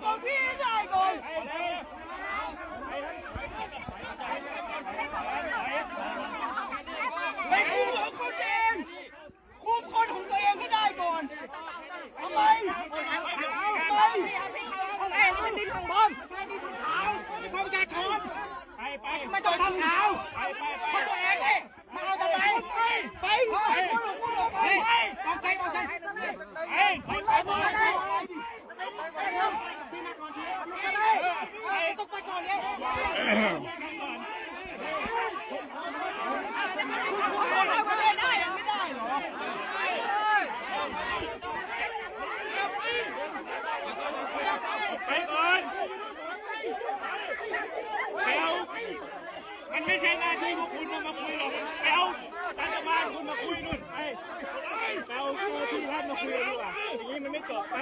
คุมของพี่ให้ได้ก่อนไปคุมของคนเองคุมคนของตัวเองให้ได้ก่อนทำไมทำไมไม่ต้องทำขาวเพราะตัวเองนี่มาเอาทำไมไปไปคนของคุณออกไป ออกใจออกใจ ไปไปไป ไม่ได้ไม่ได้เหรอไปก่อนไปเอามันไม่ใช่หน้าที่พวกคุณจะมาคุยหรอกไปเอารัฐบาลคุณมาคุยนู่นไปไปเอาตัวที่ท่านมาคุยดีกว่าอย่างนี้มันไม่จบไป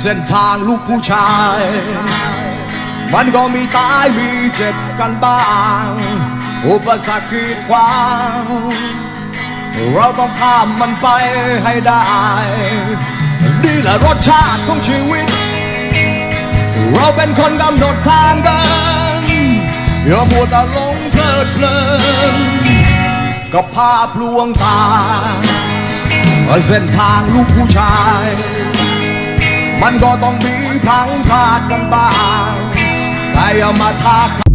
เส้นทางลูกผู้ชาย มันก็มีตายมีเจ็บกันบ้าง อุปสรรคกีดขวางเราต้องข้ามมันไปให้ได้ นี่แหละรสชาติของชีวิต เราเป็นคนกำหนดทางเดินอย่ามัวแต่หลงเพลิดเพลิน กับภาพลวงตา เส้นทางลูกผู้ชาย มันก็ต้องมีพังพลาดกันบ้างแต่อย่ามาทา